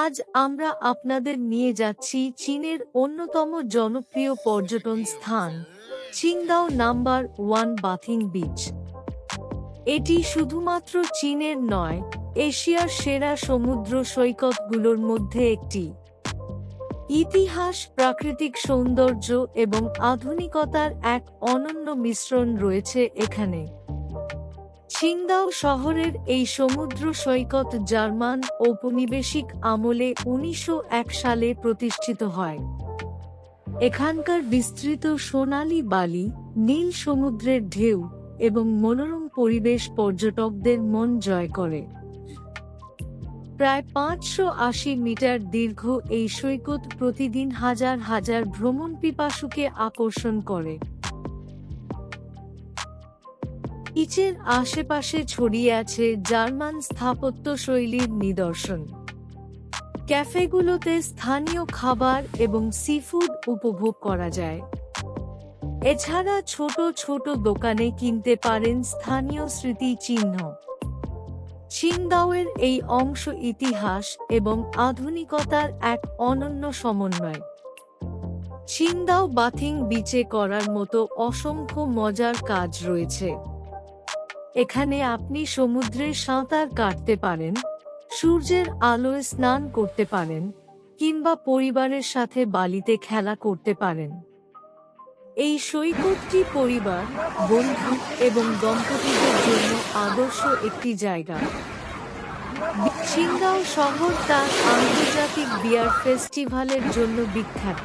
আজ আমরা আপনাদের নিয়ে যাচ্ছি চীনের অন্যতম জনপ্রিয় পর্যটন স্থান Qingdao number one bathing beach. এটি শুধুমাত্র চীনের নয়, এশিয়ার সেরা সমুদ্র সৈকতগুলোর মধ্যে একটি। ইতিহাস, প্রাকৃতিক সৌন্দর্য এবং আধুনিকতার এক অনন্য মিশ্রণ রয়েছে এখানে। ছিংদাও শহরের এই সমুদ্র সৈকত জার্মান ঔপনিবেশিক আমলে উনিশশো এক সালে প্রতিষ্ঠিত হয়। এখানকার বিস্তৃত সোনালী বালি, নীল সমুদ্রের ঢেউ এবং মনোরম পরিবেশ পর্যটকদের মন জয় করে। প্রায় পাঁচশো আশি মিটার দীর্ঘ এই সৈকত প্রতিদিন হাজার হাজার ভ্রমণ পিপাসুকে আকর্ষণ করে। ইচের আশেপাশে ছড়িয়ে আছে জার্মান স্থাপত্য শৈলীর নিদর্শন। ক্যাফেগুলোতে স্থানীয় খাবার এবং সিফুড উপভোগ করা যায়। এছাড়া ছোট ছোট দোকানে কিনতে পারেন স্থানীয় স্মৃতিচিহ্ন। চিংদাওয়ের এই অংশ ইতিহাস এবং আধুনিকতার এক অনন্য সমন্বয়। চিংদাও বাথিং বিচে করার মতো অসংখ্য মজার কাজ রয়েছে। এখানে আপনি সমুদ্রে সাঁতার কাটতে পারেন, সূর্যের আলোয় স্নান করতে পারেন, কিংবা পরিবারের সাথে বালিতে খেলা করতে পারেন। এই সৈকতটি পরিবার, বন্ধু এবং দম্পতিদের জন্য আদর্শ একটি জায়গা। চিংগাও শহর তার আন্তর্জাতিক বিয়ার ফেস্টিভ্যালের জন্য বিখ্যাত।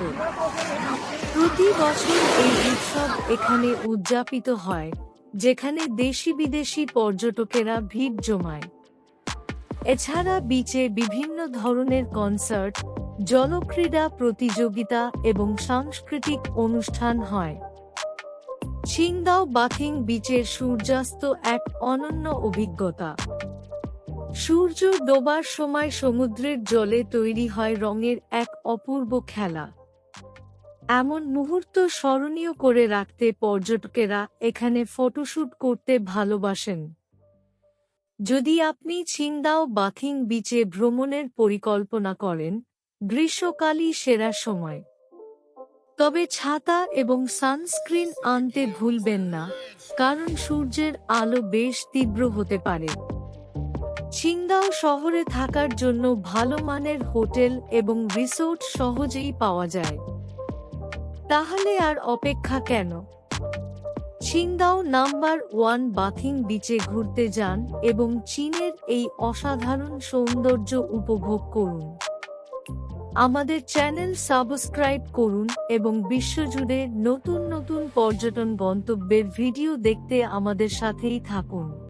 প্রতি বছর এই উৎসব এখানে উদযাপিত হয়। যেখানে দেশি বিদেশি পর্যটকেরা ভিড় জমায়। এছাড়া বিচে বিভিন্ন ধরনের কনসার্ট জলক্রীড়া প্রতিযোগিতা এবং সাংস্কৃতিক অনুষ্ঠান হয়। ছিংদাও বাথিং বিচের সূর্যাস্ত এক অনন্য অভিজ্ঞতা। সূর্য ডোবার সময় সমুদ্রের জলে তৈরি হয় রঙের এক অপূর্ব খেলা। এমন মুহূর্ত স্মরণীয় করে রাখতে পর্যটকেরা এখানে ফটোশ্যুট করতে ভালোবাসেন। যদি আপনি ছিংদাও বাথিং বিচে ভ্রমণের পরিকল্পনা করেন, গ্রীষ্মকালই সেরা সময়। তবে ছাতা এবং সানস্ক্রিন আনতে ভুলবেন না, কারণ সূর্যের আলো বেশ তীব্র হতে পারে। ছিংদাও শহরে থাকার জন্য ভালো মানের হোটেল এবং রিসোর্ট সহজেই পাওয়া যায়। তাহলে আর অপেক্ষা কেন? ছিংদাও নাম্বার ওয়ান বাথিং বিচে ঘুরতে যান এবং চীনের এই অসাধারণ সৌন্দর্য উপভোগ করুন। আমাদের চ্যানেল সাবস্ক্রাইব করুন এবং বিশ্বজুড়ে নতুন নতুন পর্যটন গন্তব্যের ভিডিও দেখতে আমাদের সাথেই থাকুন।